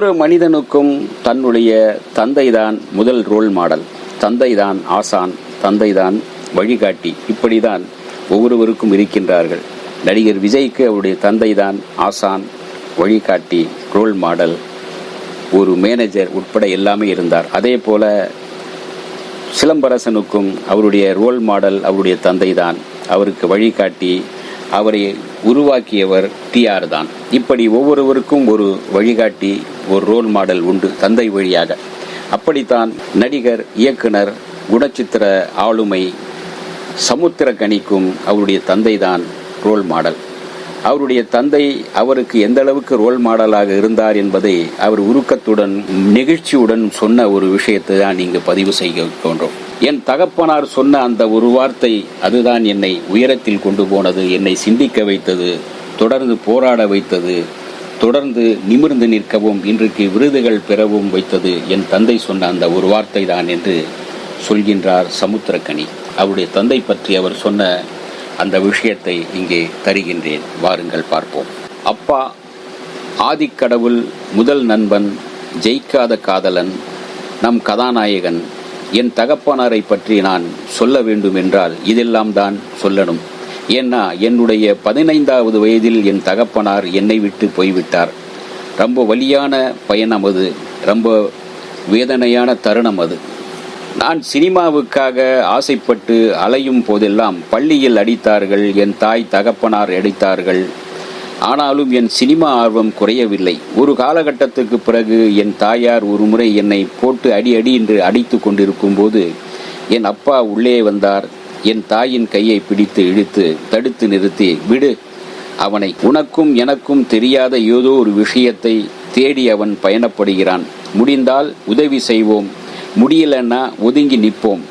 ஒவ்வொரு மனிதனுக்கும் தன்னுடைய தந்தைதான் முதல் ரோல் மாடல் தந்தைதான் ஆசான் தந்தைதான் வழிகாட்டி. இப்படிதான் ஒவ்வொருவருக்கும் இருக்கின்றார்கள். நடிகர் விஜய்க்கு அவருடைய தந்தைதான் ஆசான் வழிகாட்டி ரோல் மாடல் ஒரு மேனேஜர் உட்பட எல்லாமே இருந்தார். அதே போல சிலம்பரசனுக்கும் அவருடைய ரோல் மாடல் அவருடைய தந்தைதான். அவருக்கு வழிகாட்டி அவரை உருவாக்கியவர் டிஆர் தான் இப்படி ஒவ்வொருவருக்கும் ஒரு வழிகாட்டி ஒரு ரோல் மாடல் உண்டு தந்தை வழியாக. அப்படித்தான் நடிகர் இயக்குனர் குணச்சித்திர ஆளுமை சமுத்திர கணிக்கும் அவருடைய தந்தை தான் ரோல் மாடல் அவருடைய தந்தை அவருக்கு எந்த அளவுக்கு ரோல் மாடலாக இருந்தார் என்பதை அவர் உருக்கத்துடன் நெகிழ்ச்சியுடன் சொன்ன ஒரு விஷயத்தை தான் இங்கு பதிவு செய்ய தோன்றும் என் தகப்பனார் சொன்ன அந்த ஒரு வார்த்தை அதுதான் என்னை உயரத்தில் கொண்டு போனது என்னை சிந்திக்க வைத்தது தொடர்ந்து போராட வைத்தது தொடர்ந்து நிமிர்ந்து நிற்கவும் இன்றைக்கு விருதுகள் பெறவும் வைத்தது என் தந்தை சொன்ன அந்த ஒரு வார்த்தை தான் என்று சொல்கின்றார் சமுத்திரக்கனி. அவருடைய தந்தை பற்றி அவர் சொன்ன அந்த விஷயத்தை இங்கே தருகின்றேன். வாருங்கள் பார்ப்போம். அப்பா ஆதிக்கடவுள் முதல் நண்பன் ஜெயிக்காத காதலன் நம் கதாநாயகன் என் தகப்பனாரை பற்றி நான் சொல்ல வேண்டும் என்றால் இதெல்லாம் தான் சொல்லணும். ஏன்னா என்னுடைய பதினைந்தாவது வயதில் என் தகப்பனார் என்னை விட்டு போய்விட்டார். ரொம்ப வலியான பயணம் அது. ரொம்ப வேதனையான தருணம் அது. நான் சினிமாவுக்காக ஆசைப்பட்டு அலையும் போதெல்லாம் பள்ளியில் அடித்தார்கள் என் தாய் தகப்பனார் அடித்தார்கள். ஆனாலும் என் சினிமா ஆர்வம் குறையவில்லை. ஒரு காலகட்டத்துக்கு பிறகு என் தாயார் ஒரு முறை என்னை போட்டு அடி அடி என்று அடித்து கொண்டிருக்கும் போது என் அப்பா உள்ளே வந்தார். என் தாயின் கையை பிடித்து இழுத்து தடுத்து நிறுத்தி விடு அவனை. உனக்கும் எனக்கும் தெரியாத ஏதோ ஒரு விஷயத்தை தேடி அவன் பயணப்படுகிறான். முடிந்தால் உதவி செய்வோம். முடியலன்னா ஒதுங்கி நிற்போம்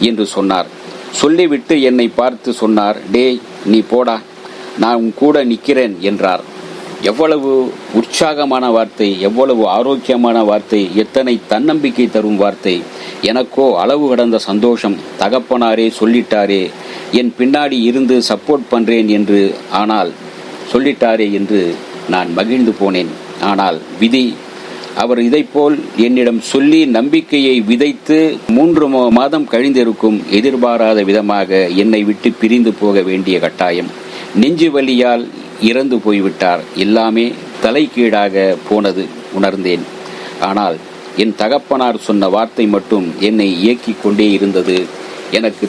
என்று சொன்னார். சொல்லிவிட்டு என்னை பார்த்து சொன்னார் டேய் நீ போடா. நான் உன் கூட நிற்கிறேன் என்றார். எவ்வளவு உற்சாகமான வார்த்தை எவ்வளவு ஆரோக்கியமான வார்த்தை எத்தனை தன்னம்பிக்கை தரும் வார்த்தை. எனக்கோ அளவு கடந்த சந்தோஷம் தகப்பனாரே சொல்லிட்டாரே என் பின்னாடி இருந்து சப்போர்ட் பண்ணுறேன் என்று ஆனால் சொல்லிட்டாரே என்று நான் மகிழ்ந்து போனேன். ஆனால் விதி அவர் இதைப்போல் என்னிடம் சொல்லி நம்பிக்கையை விதைத்து மூன்று மாதம் கழிந்திருக்கும் எதிர்பாராத விதமாக என்னை விட்டு பிரிந்து போக வேண்டிய கட்டாயம். நெஞ்சு வலியால் இறந்து போய்விட்டார். எல்லாமே தலைகீழாக போனது உணர்ந்தேன். ஆனால் என் தகப்பனார் சொன்ன வார்த்தை மட்டும் என்னை இயக்கிக் கொண்டே இருந்தது. எனக்கு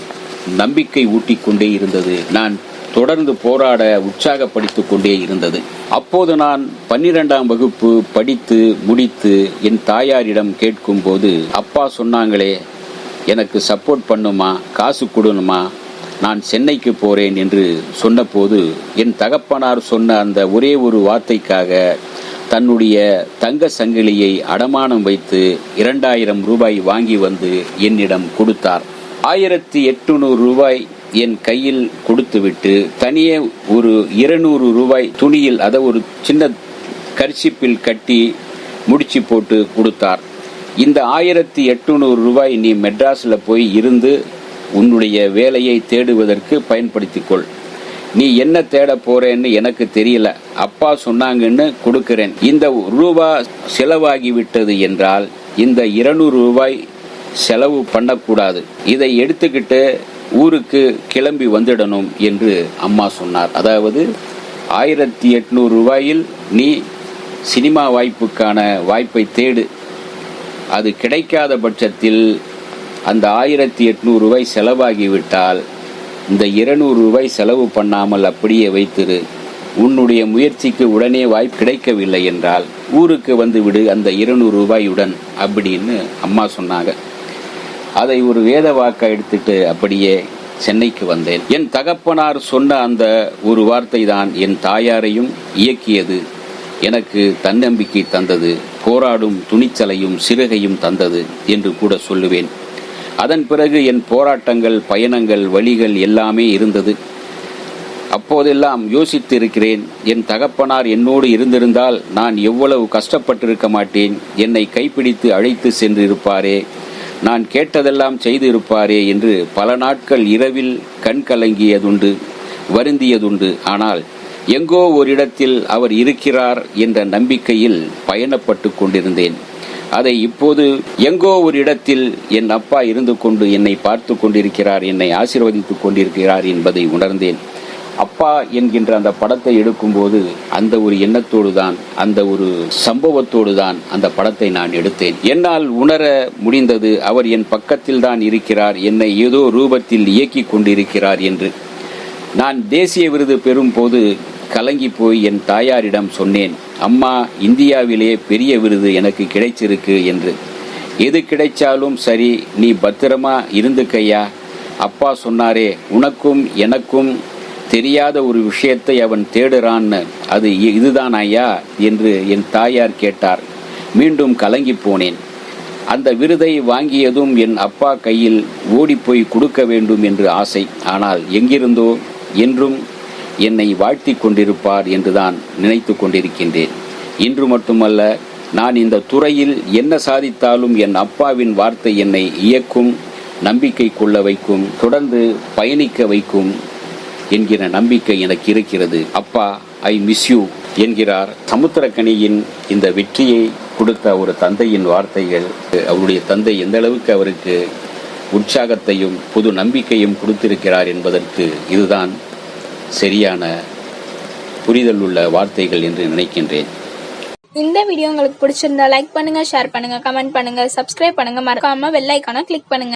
நம்பிக்கை ஊட்டிக் கொண்டே இருந்தது. நான் தொடர்ந்து போராட உற்சாகப்படுத்திக் கொண்டே இருந்தது. அப்போது நான் பன்னிரெண்டாம் வகுப்பு படித்து முடித்து என் தாயாரிடம் கேட்கும்போது அப்பா சொன்னாங்களே எனக்கு சப்போர்ட் பண்ணுமா? காசு கொடுணுமா நான் சென்னைக்கு போகிறேன் என்று சொன்னபோது என் தகப்பனார் சொன்ன அந்த ஒரே ஒரு வார்த்தைக்காக தன்னுடைய தங்க சங்கிலியை அடமானம் வைத்து இரண்டாயிரம் ரூபாய் வாங்கி வந்து என்னிடம் கொடுத்தார். ஆயிரத்தி எட்டுநூறு ரூபாய் என் கையில் கொடுத்துவிட்டு தனியே ஒரு இருநூறு ரூபாய் துணியில் அதை ஒரு சின்ன கர்ச்சிப்பில் கட்டி முடிச்சு போட்டு கொடுத்தார். இந்த ஆயிரத்தி எட்டுநூறு ரூபாய் நீ மெட்ராஸில் போய் இருந்து உன்னுடைய வேலையை தேடுவதற்கு பயன்படுத்திக்கொள். நீ என்ன தேட போறேன்னு எனக்கு தெரியல. அப்பா சொன்னாங்கன்னு கொடுக்கிறேன். இந்த ரூபா செலவாகிவிட்டது என்றால் இந்த இருநூறு ரூபாய் செலவு பண்ணக்கூடாது. இதை எடுத்துக்கிட்டு ஊருக்கு கிளம்பி வந்துடணும் என்று அம்மா சொன்னார். அதாவது ஆயிரத்தி எட்நூறு ரூபாயில் நீ சினிமா வாய்ப்புக்கான வாய்ப்பை தேடு. அது கிடைக்காத பட்சத்தில் அந்த ஆயிரத்தி எட்நூறு ரூபாய் செலவாகிவிட்டால் இந்த இருநூறு ரூபாய் செலவு பண்ணாமல் அப்படியே வைத்திரு. உன்னுடைய முயற்சிக்கு உடனே வாய்ப்பு கிடைக்கவில்லை என்றால் ஊருக்கு வந்து விடு அந்த இருநூறு ரூபாயுடன் அப்படின்னு அம்மா சொன்னாங்க. அதை ஒரு வேத வாக்கா எடுத்துட்டு அப்படியே சென்னைக்கு வந்தேன். என் தகப்பனார் சொன்ன அந்த ஒரு வார்த்தை தான் என் தாயாரையும் இயக்கியது. எனக்கு தன்னம்பிக்கை தந்தது. போராடும் துணிச்சலையும் சிறுகையும் தந்தது என்று கூட சொல்லுவேன். அதன் பிறகு என் போராட்டங்கள் பயணங்கள் வழிகள் எல்லாமே இருந்தது. அப்போதெல்லாம் யோசித்து இருக்கிறேன் என் தகப்பனார் என்னோடு இருந்திருந்தால் நான் எவ்வளவு கஷ்டப்பட்டிருக்க மாட்டேன் என்னை கைப்பிடித்து அழைத்து சென்றிருப்பாரே நான் கேட்டதெல்லாம் செய்து இருப்பாரே என்று பல நாட்கள் இரவில் கண் கலங்கியதுண்டு வருந்தியதுண்டு. ஆனால் எங்கோ ஒரு இடத்தில் அவர் இருக்கிறார் என்ற நம்பிக்கையில் பயணப்பட்டு கொண்டிருந்தேன். அதை இப்போது எங்கோ ஒரு இடத்தில் என் அப்பா இருந்து கொண்டு என்னை பார்த்து கொண்டிருக்கிறார் என்னை ஆசீர்வதித்துக் கொண்டிருக்கிறார் என்பதை உணர்ந்தேன். அப்பா என்கின்ற அந்த படத்தை எடுக்கும்போது அந்த ஒரு எண்ணத்தோடு தான் அந்த ஒரு சம்பவத்தோடு தான் அந்த படத்தை நான் எடுத்தேன். என்னால் உணர முடிந்தது அவர் என் பக்கத்தில் தான் இருக்கிறார் என்னை ஏதோ ரூபத்தில் இயக்கிக் கொண்டிருக்கிறார் என்று. நான் தேசிய விருது பெறும் போது கலங்கி போய் என் தாயாரிடம் சொன்னேன் அம்மா இந்தியாவிலே பெரிய விருது எனக்கு கிடைச்சிருக்கு என்று. எது கிடைச்சாலும் சரி நீ பத்திரமா இருந்துக்கையா அப்பா சொன்னாரே உனக்கும் எனக்கும் தெரியாத ஒரு விஷயத்தை அவன் தேடுறான்னு. அது இதுதான் ஐயா என்று என் தாயார் கேட்டார். மீண்டும் கலங்கி போனேன். அந்த விருதை வாங்கியதும் என் அப்பா கையில் ஓடிப்போய் கொடுக்க வேண்டும் என்று ஆசை. ஆனால் எங்கிருந்தோ என்றும் என்னை வாழ்த்திக் கொண்டிருப்பார் என்றுதான் நினைத்து கொண்டிருக்கின்றேன். இன்று மட்டுமல்ல நான் இந்த துறையில் என்ன சாதித்தாலும் என் அப்பாவின் வார்த்தை என்னை இயக்கும் நம்பிக்கை கொள்ள வைக்கும் தொடர்ந்து பயணிக்க வைக்கும் என்கிற நம்பிக்கை எனக்கு இருக்கிறது. அப்பா ஐ மிஸ் யூ என்கிறார். சமுத்திரக்கணியின் இந்த வெற்றியை கொடுத்த ஒரு தந்தையின் வார்த்தைகள் அவருடைய தந்தை எந்த அளவுக்கு அவருக்கு உற்சாகத்தையும் புது நம்பிக்கையும் கொடுத்திருக்கிறார் என்பதற்கு இதுதான் சரியான புரிதல் உள்ள வார்த்தைகள் என்று நினைக்கின்றேன். இந்த வீடியோ உங்களுக்கு பிடிச்சிருந்தா லைக் பண்ணுங்க ஷேர் பண்ணுங்க கமெண்ட் பண்ணுங்க சப்ஸ்கிரைப் பண்ணுங்க. மறக்காம வெள்ளைக்கான கிளிக் பண்ணுங்க.